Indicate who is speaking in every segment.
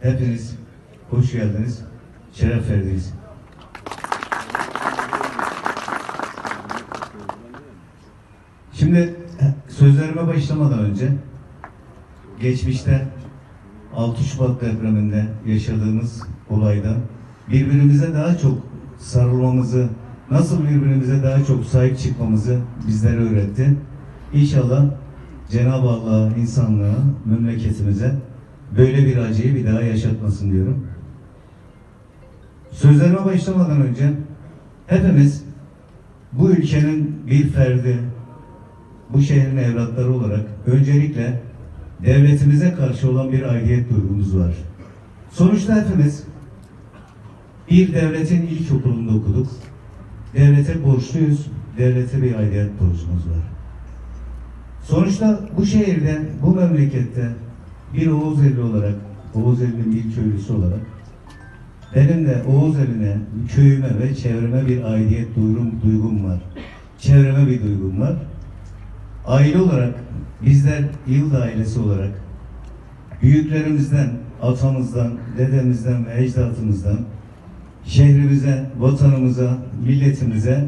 Speaker 1: Hepiniz hoş geldiniz, şeref verdiniz. Şimdi sözlerime başlamadan önce geçmişte 6 Şubat depreminde yaşadığımız olayda birbirimize daha çok sarılmamızı, nasıl birbirimize daha çok sahip çıkmamızı bizlere öğretti. İnşallah Cenab-ı Allah insanlığa, memleketimize böyle bir acıyı bir daha yaşatmasın diyorum. Sözlerime başlamadan önce hepimiz bu ülkenin bir ferdi, bu şehrin evlatları olarak öncelikle devletimize karşı olan bir aidiyet duygumuz var. Sonuçta hepimiz bir devletin ilk okulunda okuduk. Devlete borçluyuz. Devlete bir aidiyet borcumuz var. Sonuçta bu şehirde, bu memlekette bir Oğuzeli olarak, Oğuzeli'nin bir köylüsü olarak benim de Oğuzeli'ne, köyüme ve çevreme bir aidiyet duygum, duygum var. Çevreme bir duygum var. Aile olarak bizler Yıldız ailesi olarak büyüklerimizden, atamızdan, dedemizden ve ecdadımızdan şehrimize, vatanımıza, milletimize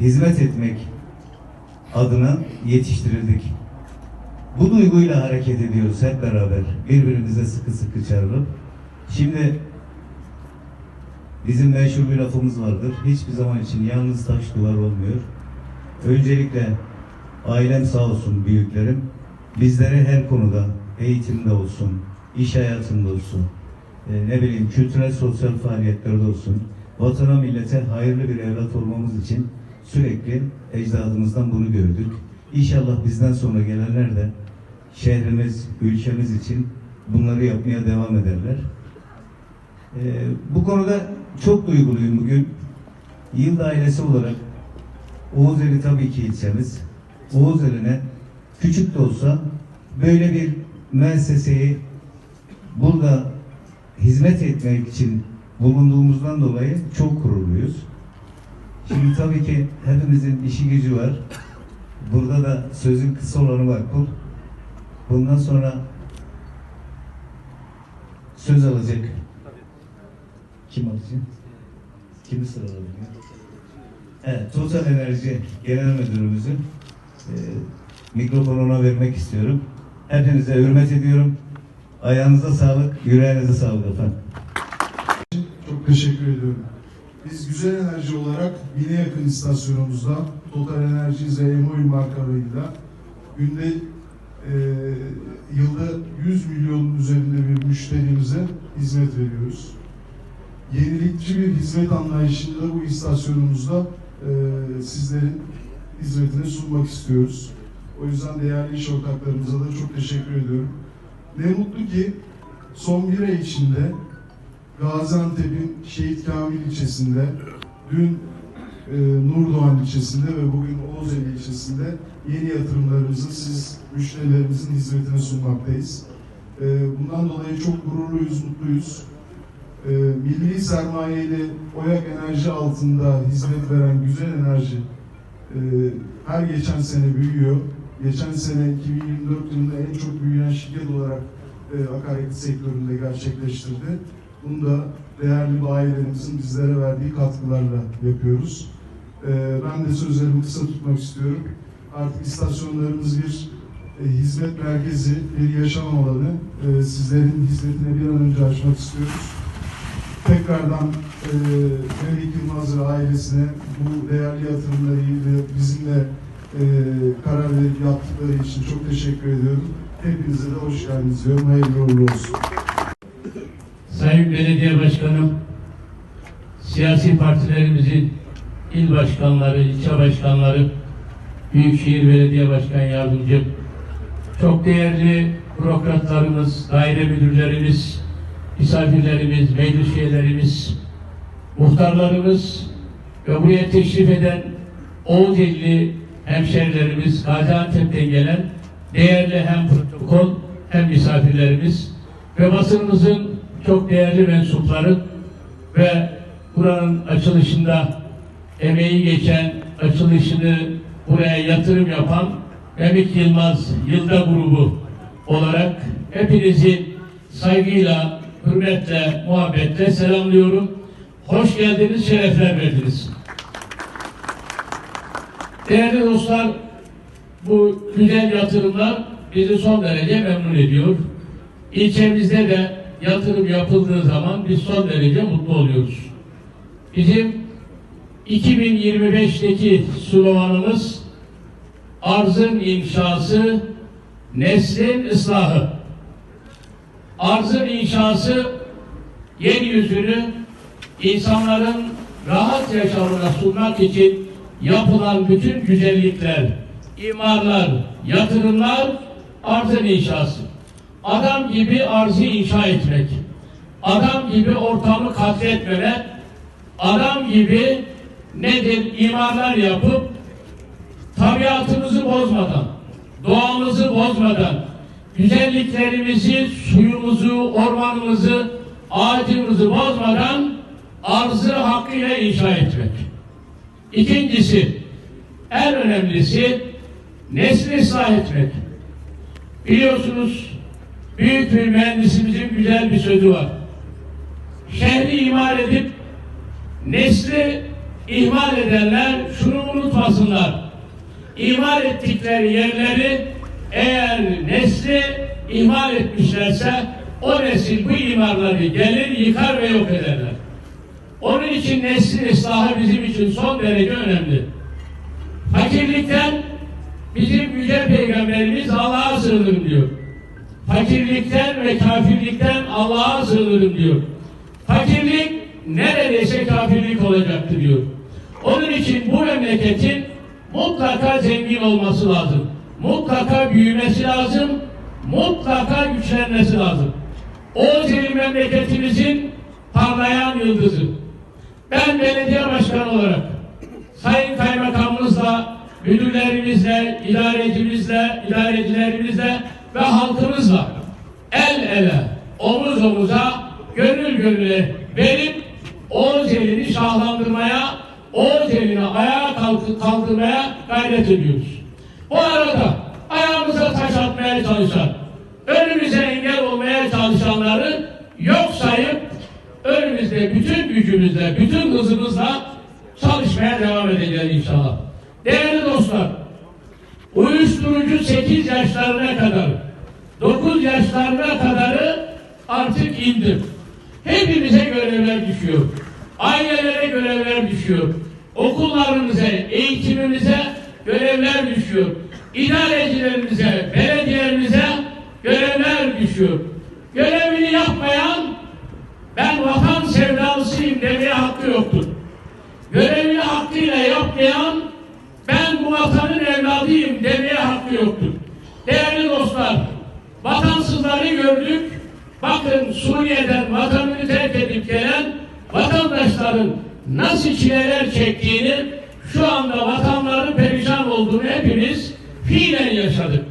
Speaker 1: hizmet etmek adına yetiştirildik. Bu duyguyla hareket ediyoruz hep beraber. Birbirimize sıkı sıkı sarılıp. Şimdi bizim meşhur bir lafımız vardır. Hiçbir zaman için yalnız taş duvar olmuyor. Öncelikle ailem sağ olsun büyüklerim. Bizlere her konuda eğitimde olsun, iş hayatında olsun, e, ne bileyim kültürel sosyal faaliyetlerde olsun, vatana millete hayırlı bir evlat olmamız için sürekli ecdadımızdan bunu gördük. İnşallah bizden sonra gelenler de şehrimiz, ülkemiz için bunları yapmaya devam ederler. E, bu konuda çok duyguluyum bugün. Yıl ailesi olarak Oğuzeli tabii ki ilçemiz. Oğuzeli'ne küçük de olsa böyle bir müesseseyi burada hizmet etmek için bulunduğumuzdan dolayı çok gururluyuz. Şimdi tabii ki hepimizin işi gücü var. Burada da sözün kısa olanı makbul. Bundan sonra söz alacak. Kim alacak? Kimi sıralayalım? Evet, Total Enerji Genel Müdürümüzün e, mikrofonuna vermek istiyorum. Hepinize hürmet ediyorum. Ayağınıza sağlık, yüreğinize sağlık efendim.
Speaker 2: Çok teşekkür ediyorum. Biz Güzel Enerji olarak bine yakın istasyonumuzda Total Enerji ZMOİ markalarıyla günde e, yılda 100 milyonun üzerinde bir müşterimize hizmet veriyoruz. Yenilikçi bir hizmet anlayışında da bu istasyonumuzda e, sizlerin hizmetine sunmak istiyoruz. O yüzden değerli iş ortaklarımıza da çok teşekkür ediyorum. Ne mutlu ki son bir ay içinde Gaziantep'in Şehit Kamil ilçesinde, dün e, Nurdoğan ilçesinde ve bugün Oğuzeli ilçesinde yeni yatırımlarımızı siz müşterilerimizin hizmetine sunmaktayız. E, bundan dolayı çok gururluyuz, mutluyuz. E, milli sermayeli Oyak Enerji altında hizmet veren Güzel Enerji e, her geçen sene büyüyor. Geçen sene 2024 yılında en çok büyüyen şirket olarak e, akaryakıt sektöründe gerçekleştirdi. Bunu da değerli bayilerimizin bizlere verdiği katkılarla yapıyoruz. E, ben de sözlerimi kısa tutmak istiyorum. Artık istasyonlarımız bir e, hizmet merkezi, bir yaşam alanı. E, sizlerin hizmetine bir an önce açmak istiyoruz. Tekrardan e, Melik Yılmaz ve ailesine bu değerli yatırımları ve bizimle e, karar verip yaptıkları için çok teşekkür ediyorum. Hepinize de hoş geldiniz diyorum. Hayırlı uğurlu olsun.
Speaker 3: Sayın Belediye Başkanım, siyasi partilerimizin il başkanları, ilçe başkanları, Büyükşehir Belediye Başkan Yardımcım, çok değerli bürokratlarımız, daire müdürlerimiz, misafirlerimiz, meclis üyelerimiz, muhtarlarımız ve buraya teşrif eden Oğuzeli hemşerilerimiz, Gaziantep'ten gelen değerli hem protokol hem misafirlerimiz ve basınımızın çok değerli mensupları ve buranın açılışında emeği geçen, açılışını buraya yatırım yapan Memik Yılmaz Yılda grubu olarak hepinizi saygıyla, hürmetle, muhabbetle selamlıyorum. Hoş geldiniz, şerefler verdiniz. Değerli dostlar, bu güzel yatırımlar bizi son derece memnun ediyor. İlçemizde de yatırım yapıldığı zaman biz son derece mutlu oluyoruz. Bizim 2025'teki sloganımız arzın inşası, neslin ıslahı. Arzın inşası yeryüzünü insanların rahat yaşamına sunmak için yapılan bütün güzellikler, imarlar, yatırımlar arzın inşası. Adam gibi arzı inşa etmek, adam gibi ortamı katletmemek, adam gibi nedir imarlar yapıp tabiatımızı bozmadan, doğamızı bozmadan, güzelliklerimizi, suyumuzu, ormanımızı, ağacımızı bozmadan arzı hakkıyla inşa etmek. İkincisi, en önemlisi nesli ıslah etmek. Biliyorsunuz büyük bir mühendisimizin güzel bir sözü var. Şehri imar edip nesli ihmal edenler şunu unutmasınlar. İmar ettikleri yerleri eğer nesli ihmal etmişlerse o nesil bu imarları gelir yıkar ve yok ederler. Onun için neslin ıslahı bizim için son derece önemli. Fakirlikten bizim yüce peygamberimiz Allah'a sığınırım diyor. Fakirlikten ve kafirlikten Allah'a sığınırım diyor. Fakirlik neredeyse kafirlik olacaktır diyor. Onun için bu memleketin mutlaka zengin olması lazım. Mutlaka büyümesi lazım. Mutlaka güçlenmesi lazım. Oğuzeli memleketimizin parlayan yıldızı. Ben belediye başkanı olarak sayın kaymakamımızla, müdürlerimizle, idarecimizle, idarecilerimizle ve halkımızla el ele, omuz omuza, gönül gönüle verip Oğuzeli'ni şahlandırmaya, Oğuzeli'ni ayağa kalk- kaldırmaya gayret ediyoruz. Bu arada ayağımıza taş atmaya çalışan, önümüze engel olmaya çalışanları yok sayıp önümüzde bütün gücümüzle, bütün hızımızla çalışmaya devam edeceğiz inşallah. Değerli dostlar, uyuşturucu 8 yaşlarına kadar, 9 yaşlarına kadarı artık indi. Hepimize görevler düşüyor. Ailelere görevler düşüyor. Okullarımıza, eğitimimize görevler düşüyor. İdarecilerimize, belediyelerimize görevler düşüyor. Görevini yapmayan ben vatan sevdalısıyım demeye hakkı yoktur. Görevini hakkıyla yapmayan ben bu vatanın evladıyım demeye hakkı yoktur. Değerli dostlar, vatansızları gördük. Bakın Suriye'den vatanını terk edip gelen vatandaşların nasıl çileler çektiğini, şu anda vatanların perişan olduğunu hepimiz fiilen yaşadık.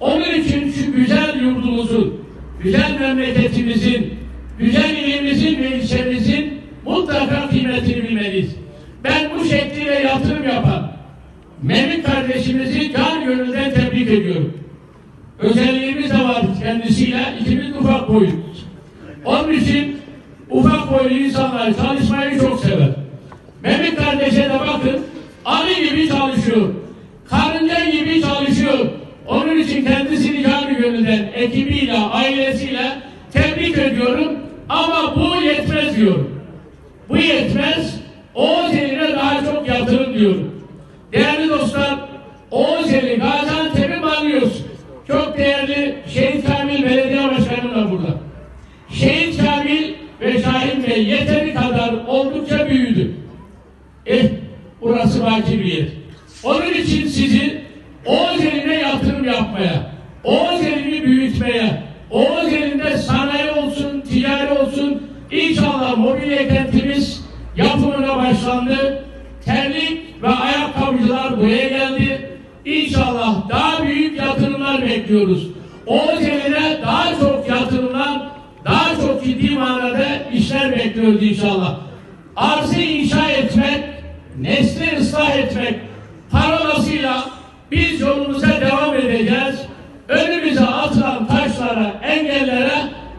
Speaker 3: Onun için şu güzel yurdumuzun, güzel memleketimizin, güzel ilimizin ve ilçemizin mutlaka kıymetini bilmeliyiz. Ben bu şekliyle yatırım yapan Mehmet kardeşimizi can gönülden tebrik ediyorum. Özelliğimiz de var kendisiyle. İkimiz ufak boyutuz. Onun için ufak boylu insanlar çalışmayı çok sever. Mehmet kardeşe de bakın Ali gibi çalışıyor. Karınca gibi çalışıyor. Onun için kendisini canı gönülden ekibiyle, ailesiyle tebrik ediyorum. Ama bu yetmez diyorum. Bu yetmez. Oğuz eline daha çok yatırım diyorum. Değerli dostlar, Oğuzeli, Gaziantep'i anlıyoruz. Çok değerli Şehit Belediye Başkanım da burada. Şehit Kamil ve Şahin Bey yeteri kadar oldukça büyüdü. Eh, burası baki bir yer. Onun için sizi Oğuzeli'ne yatırım yapmaya, Oğuzeli'ni büyütmeye, Oğuzeli'nde sanayi olsun, ticari olsun, inşallah mobilya kentimiz yapımına başlandı. Terlik ve ayakkabıcılar buraya geldi. İnşallah daha büyük yatırımlar bekliyoruz. Oğuzeli'ne daha çok yatırımlar, daha çok ciddi manada işler bekliyoruz inşallah. Arzı inşa etmek, nesli ıslah etmek parolasıyla biz yolumuza devam edeceğiz. Önümüze atılan taşlara, engellere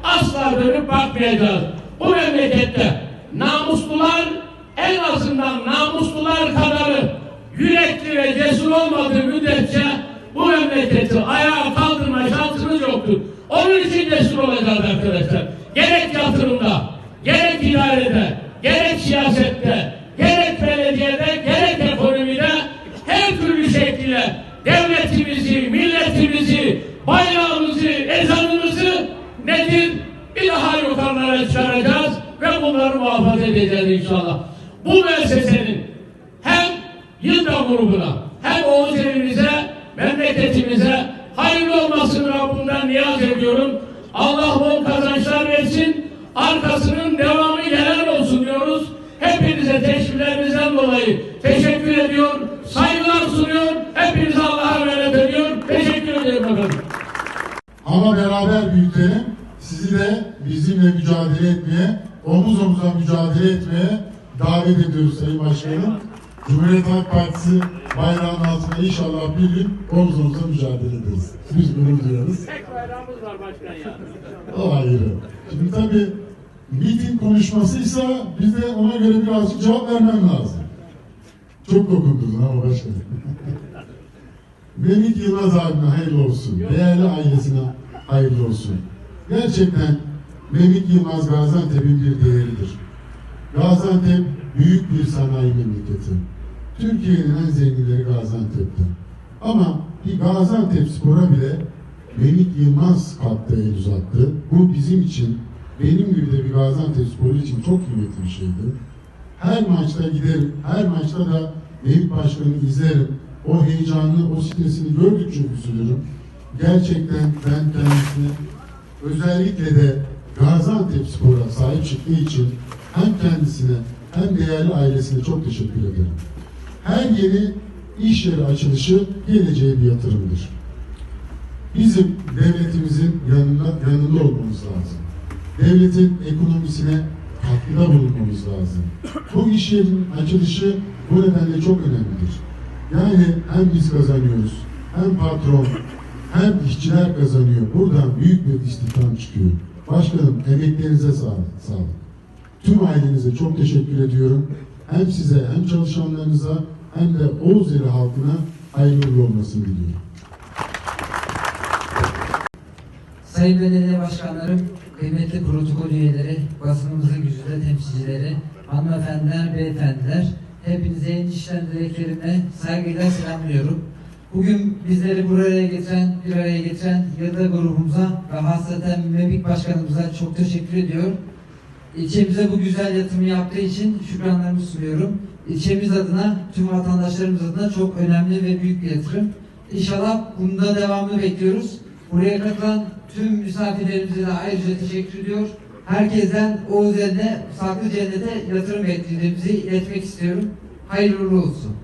Speaker 3: asla dönüp bakmayacağız. Bu memlekette namuslular en azından namuslular kadarı yürekli ve cesur olmadığı müddetçe bu memleketi ayağa kaldırma şansımız yoktur. Onun için cesur olacağız arkadaşlar. Gerek yatırımda, gerek idarede, gerek siyasette, gerek belediyede, gerek ekonomide her türlü şekliyle devletimizi, milletimizi, bayrağımızı, ezanımızı nedir? Bir daha yukarılara çıkaracağız ve bunları muhafaza edeceğiz inşallah. Bu müessesenin hem Yıldam grubuna hem Oğuz evimize, memleketimize hayırlı olmasını Rabbimden niyaz ediyorum. Allah bol kazançlar versin. Arkasının devamı gelen olsun diyoruz. Hepinize teşviklerimizden dolayı teşekkür ediyor. Saygılar sunuyor. Hepinize Allah'a emanet ediyor. Teşekkür ederim efendim.
Speaker 4: Ama beraber büyütelim. Sizi de bizimle mücadele etmeye, omuz omuza mücadele etmeye davet ediyoruz Sayın Başkanım. Cumhuriyet Halk Partisi bayrağının altında inşallah bir gün omuz omuza mücadele ederiz. Biz gurur duyarız.
Speaker 3: Tek bayrağımız var başkan ya.
Speaker 4: Ayrı. Şimdi tabii miting konuşmasıysa biz de ona göre birazcık cevap vermem lazım. Çok dokundun ama başkanım. Memik Yılmaz abime hayırlı olsun. Değerli ailesine hayırlı olsun. Gerçekten Memik Yılmaz Gaziantep'in bir değeridir. Gaziantep büyük bir sanayi memleketi. Türkiye'nin en zenginleri Gaziantep'te. Ama bir Gaziantep spora bile Memik Yılmaz kalktı el uzattı. Bu bizim için, benim gibi de bir Gaziantep sporu için çok kıymetli bir şeydi. Her maçta giderim, her maçta da Memik Başkan'ı izlerim. O heyecanı, o stresini gördükçe üzülürüm. Gerçekten ben kendisine özellikle de Gaziantep Spor'a sahip çıktığı için hem kendisine hem değerli ailesine çok teşekkür ederim. Her yeni iş yeri açılışı geleceğe bir yatırımdır. Bizim devletimizin yanında, yanında olmamız lazım. Devletin ekonomisine katkıda bulunmamız lazım. Bu iş yerinin açılışı bu nedenle çok önemlidir. Yani hem biz kazanıyoruz, hem patron, hem işçiler kazanıyor. Buradan büyük bir istihdam çıkıyor. Başkanım emeklerinize sağlık. sağlık. Tüm ailenize çok teşekkür ediyorum. Hem size hem çalışanlarınıza hem de Oğuzeli halkına hayırlı uğurlu olmasını diliyorum.
Speaker 5: Sayın Belediye Başkanlarım, kıymetli protokol üyeleri, basınımızın güzide temsilcileri, hanımefendiler, beyefendiler, hepinize en içten dileklerimle saygıyla selamlıyorum. Bugün bizleri buraya getiren, bir araya getiren Yılda grubumuza ve hasreten Mebik Başkanımıza çok teşekkür ediyor. İlçemize bu güzel yatırımı yaptığı için şükranlarımı sunuyorum. İlçemiz adına, tüm vatandaşlarımız adına çok önemli ve büyük bir yatırım. İnşallah bunda devamını bekliyoruz. Buraya katılan tüm misafirlerimize de ayrıca teşekkür ediyor. Herkesten Oğuz eline saklı cennete yatırım ettiğimizi iletmek istiyorum. Hayırlı olsun.